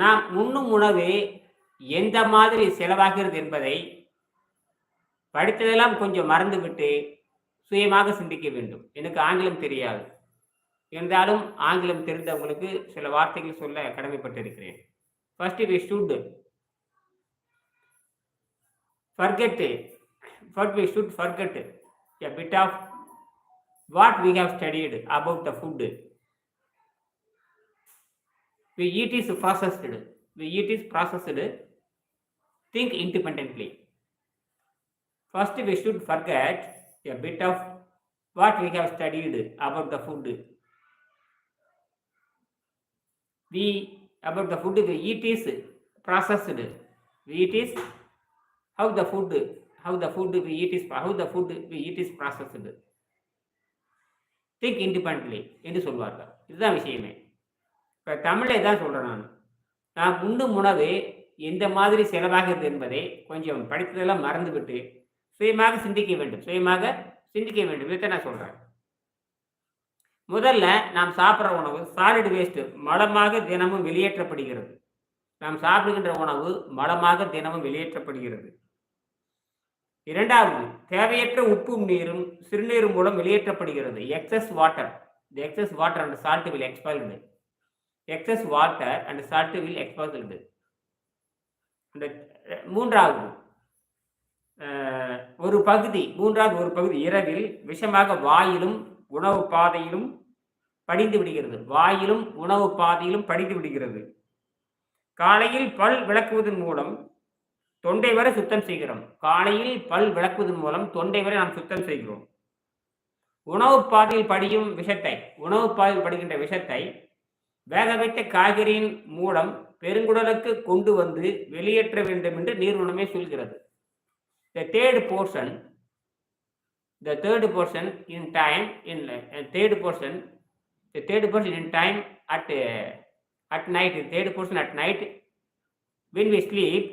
நாம் உண்ணும் உணவு எந்த மாதிரி செலவாகிறது என்பதை படித்ததெல்லாம் கொஞ்சம் மறந்துவிட்டு சுயமாக சிந்திக்க வேண்டும். எனக்கு ஆங்கிலம் தெரியாது. இருந்தாலும் ஆங்கிலம் தெரிந்தவங்களுக்கு சில வார்த்தைகள் சொல்ல கடமைப்பட்டிருக்கிறேன். First we should forget first we should forget a bit of what we have studied about the food we eat is processed we eat is processed think independently first we should forget a bit of what we have studied about the food we about the food we eat is processed we eat is how the food how the food we eat is how the food we eat is processed think independently என்று சொல்வார்கள் இதுதான் விஷயமே இப்போ தமிழை தான் சொல்கிறேன் நான். நான் உண்ணும் உணவு எந்த மாதிரி செலவாகிறது என்பதை கொஞ்சம் படித்ததெல்லாம் மறந்துவிட்டு சுயமாக சிந்திக்க வேண்டும். சுயமாக சிந்திக்க வேண்டும். இதை நான் சொல்கிறேன் முதல்ல நாம் சாப்பிட்ற உணவு சாலிட் வேஸ்ட்டு மலமாக தினமும் வெளியேற்றப்படுகிறது. நாம் சாப்பிடுகின்ற உணவு மலமாக தினமும் வெளியேற்றப்படுகிறது. இரண்டாவது தேவையற்ற உப்பும் நீரும் சிறுநீரும் மூலம் வெளியேற்றப்படுகிறது. Excess water the excess water and salt will expelled excess water and salt will exposed அந்த மூன்றாவது uh, ஒரு பகுதி மூன்றாவது ஒரு பகுதி இரவில் விஷமாக வாயிலும் உணவு பாதையிலும் படிந்து விடுகிறது. வாயிலும் உணவு பாதையிலும் படிந்து விடுகிறது. காலையில் பல் விளக்குவதன் மூலம் தொண்டை வரை சுத்தம் செய்கிறோம். காலையில் பல் விளக்குவதன் மூலம் தொண்டை வரை நாம் சுத்தம் செய்கிறோம். உணவு பாதையில் படியும் விஷத்தை உணவு பாதையில் படுகின்ற விஷத்தை வேக வைத்த காய்கறியின் மூலம் பெருங்குடலுக்கு கொண்டு வந்து வெளியேற்ற வேண்டும் என்று நீர்வனமே சொல்கிறது. The third portion the third portion in time in third portion the third portion in time at at night third portion at night when we sleep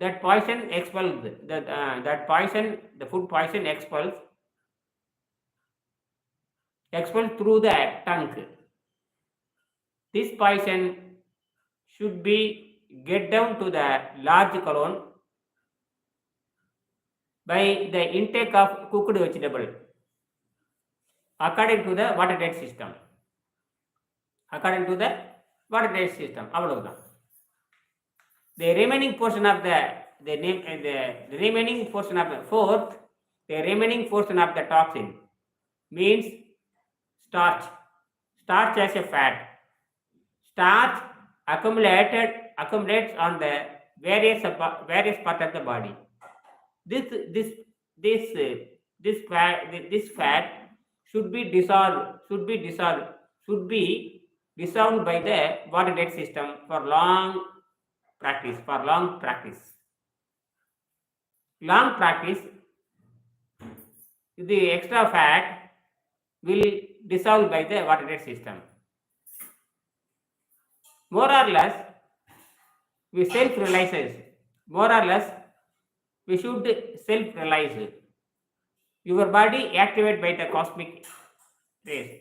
that poison expels that uh, that poison the food poison expels expels through the tongue this poison should be get down to the large colon by the intake of cooked vegetable according to the water diet system according to the water diet system அவ்வளவுதான் the remaining portion of the the name uh, the, the remaining portion of the fourth the remaining portion of the toxin means starch starch as a fat starch accumulated accumulates on the various various part of the body. This this this this fat this fat should be dissolved should be dissolved should be dissolved by the water diet system for long practice for long practice. Long practice the extra fat will dissolve by the water diet system more or less we self realizes more or less we should self realize your body activate by the cosmic rays.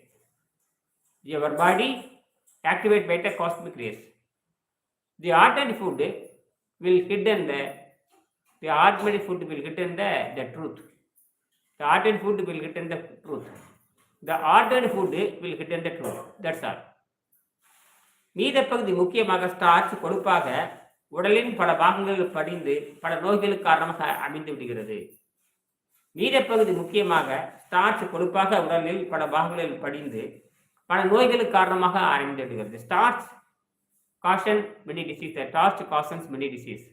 Your body activate by the cosmic rays. The ordinary food will hidden the the ordinary food will hidden the the truth. The ordinary food will hidden the truth. The ordinary food will hidden the truth. That's all மீத பகுதி முக்கியமாக starch கொழுப்பாக உடலின் பல பாகங்களில் படிந்து பல நோய்களுக்கு காரணமாக அமைந்து விடுகிறது. மீத பகுதி முக்கியமாக ஸ்டார்ச் கொழுப்பாக உடலில் பல பாகங்களில் படிந்து பல நோய்களுக்கு காரணமாக அமைந்து விடுகிறது. Starch causing many diseases the starch many diseases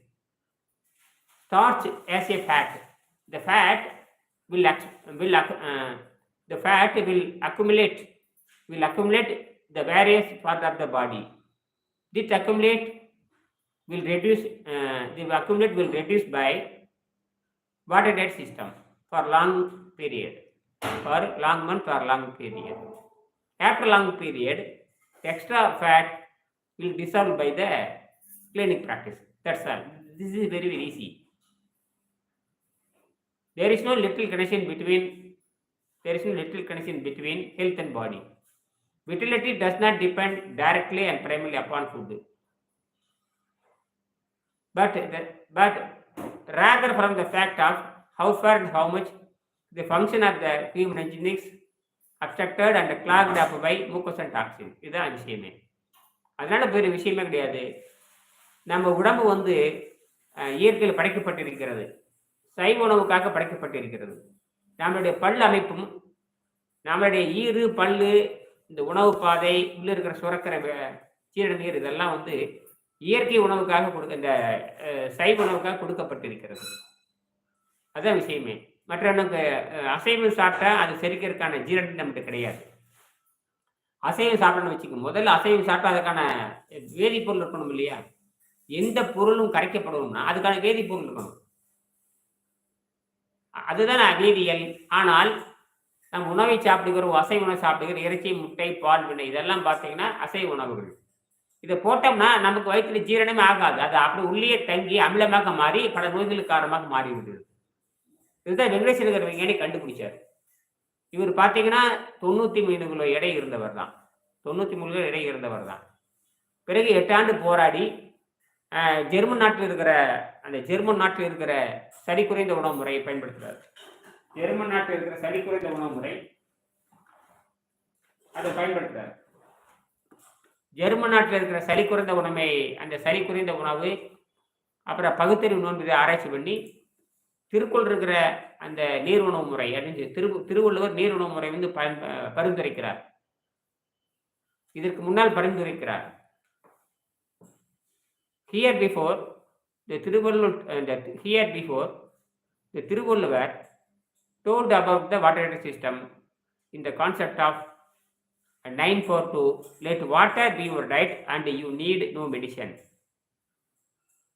starch as a fat the fat fat will acc- will acc- uh, the fat will accumulate will accumulate the various part of the body this accumulate will reduce uh, the accumulate will reduce by water diet system for long period for long month or long period after long period extra fat will dissolve by the clinic practice. That's all. This is very, very easy. There is no little connection between there is no little connection between health and body. Vitality does not depend directly and primarily upon food. But but rather from the fact of how far and how much the function of the human engineers abducted and clogged off by mucosa toxin இதுதான் விஷயமே அதனால் பெரிய விஷயமே கிடையாது நம்ம உடம்பு வந்து இயற்கையில் படைக்கப்பட்டிருக்கிறது சைவ உணவுக்காக படைக்கப்பட்டிருக்கிறது நம்மளுடைய பல் அமைப்பும் நம்மளுடைய ஈறு பல்லு இந்த உணவு பாதை உள்ள இருக்கிற சுரக்கிற வே- இதெல்லாம் வந்து இயற்கை உணவுக்காக கொடுக்க இந்த சைவ உணவுக்காக கொடுக்கப்பட்டிருக்கிறது. அதுதான் விஷயமே. மற்ற நமக்கு அசைவம் சாப்பிட்டா அது செரிக்கிறதுக்கான ஜீரணம் நம்மகிட்ட கிடையாது. அசைவம் சாப்பிடணும்னு வச்சுக்கோங்க. முதல்ல அசைவம் சாப்பிட்டா அதுக்கான வேதிப்பொருள் இருக்கணும் இல்லையா? எந்த பொருளும் கரைக்கப்படணும்னா அதுக்கான வேதிப்பொருள் இருக்கணும். அதுதான் வேதியியல் ஆனால் நம்ம உணவை சாப்பிடுகிறோம் அசை உணவு சாப்பிடுகிற இறைச்சி முட்டை பால் வினை இதெல்லாம் பார்த்தீங்கன்னா அசைவ உணவுகள். இதை போட்டோம்னா நமக்கு வயிற்றுல ஜீரணமே ஆகாது. அது அப்படி உள்ளே தங்கி அமிலமாக மாறி பல நோய்களுக்கு காரணமாக மாறி விடுது இதுதான் வெங்கடேஸ்வரர் விஞ்ஞானி கண்டுபிடிச்சார். இவர் பார்த்தீங்கன்னா தொண்ணூற்றி மூணு கிலோ எடை இருந்தவர் தான். தொண்ணூற்றி மூணு கிலோ எடை இருந்தவர் தான். பிறகு எட்டாண்டு போராடி ஜெர்மன் நாட்டில் இருக்கிற அந்த ஜெர்மன் நாட்டில் இருக்கிற சரி குறைந்த உணவு முறையை பயன்படுத்துகிறார் ஜெர்மன் நாட்டில் இருக்கிற சளி குறைந்த உணவு முறை அதை பயன்படுத்துறாரு. ஜெர்மன் நாட்டில் இருக்கிற சளி குறைந்த உணவை அந்த சரி குறைந்த உணவு அப்புறம் பகுத்தறிவு நோன்பு இதை ஆராய்ச்சி பண்ணி திருக்குள் இருக்கிற அந்த நீர் உணவு முறை அப்படின்னு திரு திருவள்ளுவர் நீர் உணவு முறை வந்து பயன் பரிந்துரைக்கிறார். இதற்கு முன்னால் பரிந்துரைக்கிறார். Here before the Thiruvalluvar the here before the Thiruvalluvar told about the water system in the concept of 942 let water be your diet and you need no medicine.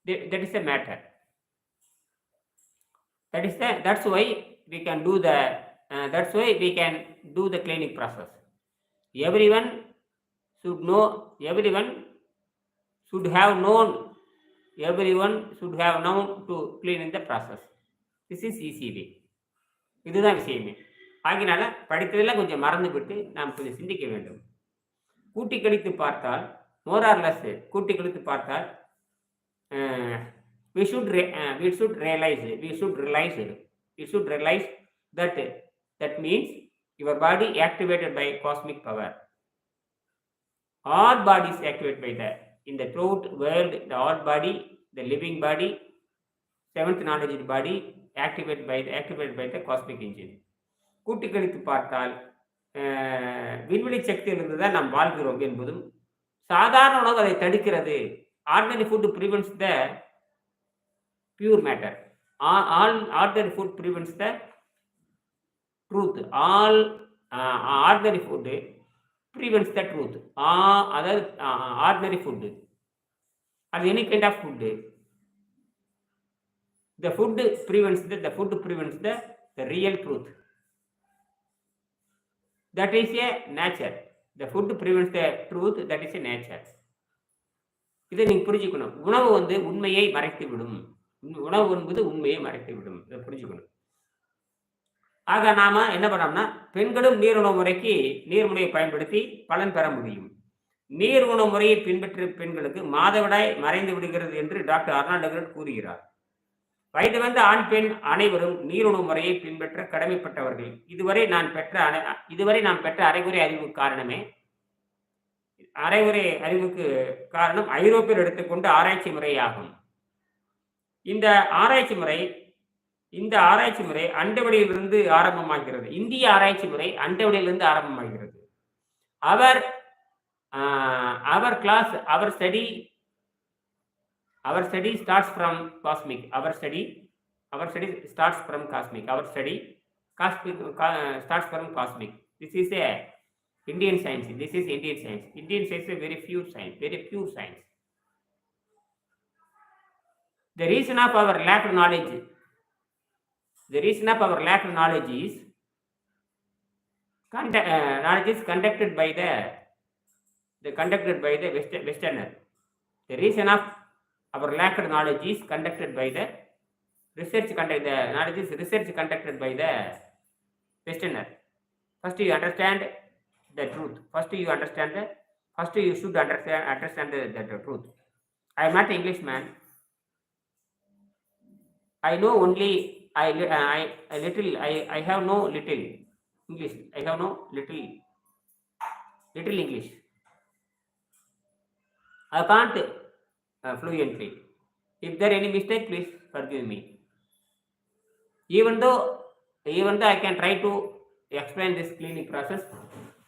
That is the matter. That is the that's why we can do the uh, that's why we can do the cleaning process. Everyone should know everyone should have known everyone should have known to clean in the process. This is easy way இதுதான் விஷயமே. ஆகினால படித்ததெல்லாம் கொஞ்சம் மறந்துவிட்டு நாம் கொஞ்சம் சிந்திக்க வேண்டும். கூட்டி கழித்து பார்த்தால் மோரார்லஸ் கூட்டி கழித்து பார்த்தால் we should we should realise we should realise we should realise that that means your body activated by cosmic power all bodies activate by the இந்த truth world the all body the living body seventh knowledge body activate by activate by the cosmic engine கூட்டி கழித்து பார்த்தால் விண்வெளி விண்வெளி சக்தியிலிருந்து தான் நாம் வாழ்கிறோம் என்பதும் சாதாரண உணவு அதை தடுக்கிறது. Ordinary food prevents the pure matter all ordinary food prevents the truth all ordinary food prevents the truth ah அதாவது ஆர்டினரி ஃபுட்டு அது any kind of food the food prevents the, the food prevents the, the real truth. That is a nature. The food prevents the truth that is a nature. இதை நீங்க புரிஞ்சுக்கணும். உணவு வந்து உண்மையை மறைத்து விடும் உண்- உணவு என்பது உண்மையை மறைத்து விடும் இதை புரிஞ்சுக்கணும். ஆக நாம என்ன பண்ணோம்னா பெண்களும் நீர் உணவு முறைக்கு நீர்முறையை பயன்படுத்தி பலன் பெற முடியும். நீர் உணவு முறையை பின்பற்றும் பெண்களுக்கு மாதவிடாய் மறைந்து விடுகிறது என்று டாக்டர் அர்னால்டகர் கூறுகிறார். வயது வந்த ஆண் பெண் அனைவரும் நீருணவு முறையை பின்பற்ற கடமைப்பட்டவர்கள். இதுவரை நான் பெற்ற அனை- இதுவரை நான் பெற்ற அரைகுறை அறிவு காரணமே அரைகுறை அறிவுக்கு காரணம் ஐரோப்பியர் எடுத்துக்கொண்ட ஆராய்ச்சி முறையாகும். இந்த ஆராய்ச்சி முறை இந்த ஆராய்ச்சி முறை அண்டவெளியிலிருந்து ஆரம்பமாகிறது. இந்திய ஆராய்ச்சி முறை அண்டவெளியிலிருந்து ஆரம்பமாகிறது. Our our class our study our study starts from cosmic. Our study our study starts from cosmic. Our study cosmic co- starts from cosmic. This is a indian science. This is indian science. Indian science is very few science very pure science. The reason of our lack of knowledge the reason of our lack of knowledge is uh, knowledge is conducted by the the conducted by the West, westerner. The reason of our lack of knowledge is conducted by the research conduct the knowledge is research conducted by the westerner first you understand the truth first you understand the first you should understand understand the, the, the truth i am not englishman I know only I I, I little I, I have no little English. I have no little little English. I can't uh, fluently. If there any mistake, please forgive me. Even though even though I can try to explain this cleaning process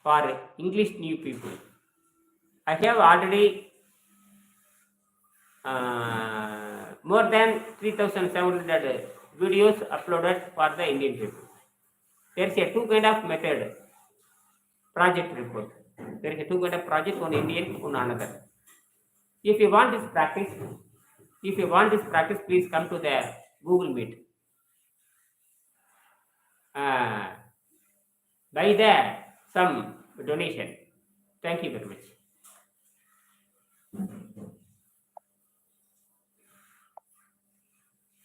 for English new people, I have already uh, more than 3700 videos uploaded for the Indian people. There is a two kind of method project report. There is a two kind of project, one Indian, one another. If you want this practice, if you want this practice, please come to the Google Meet. Uh, by there, some donation. Thank you very much.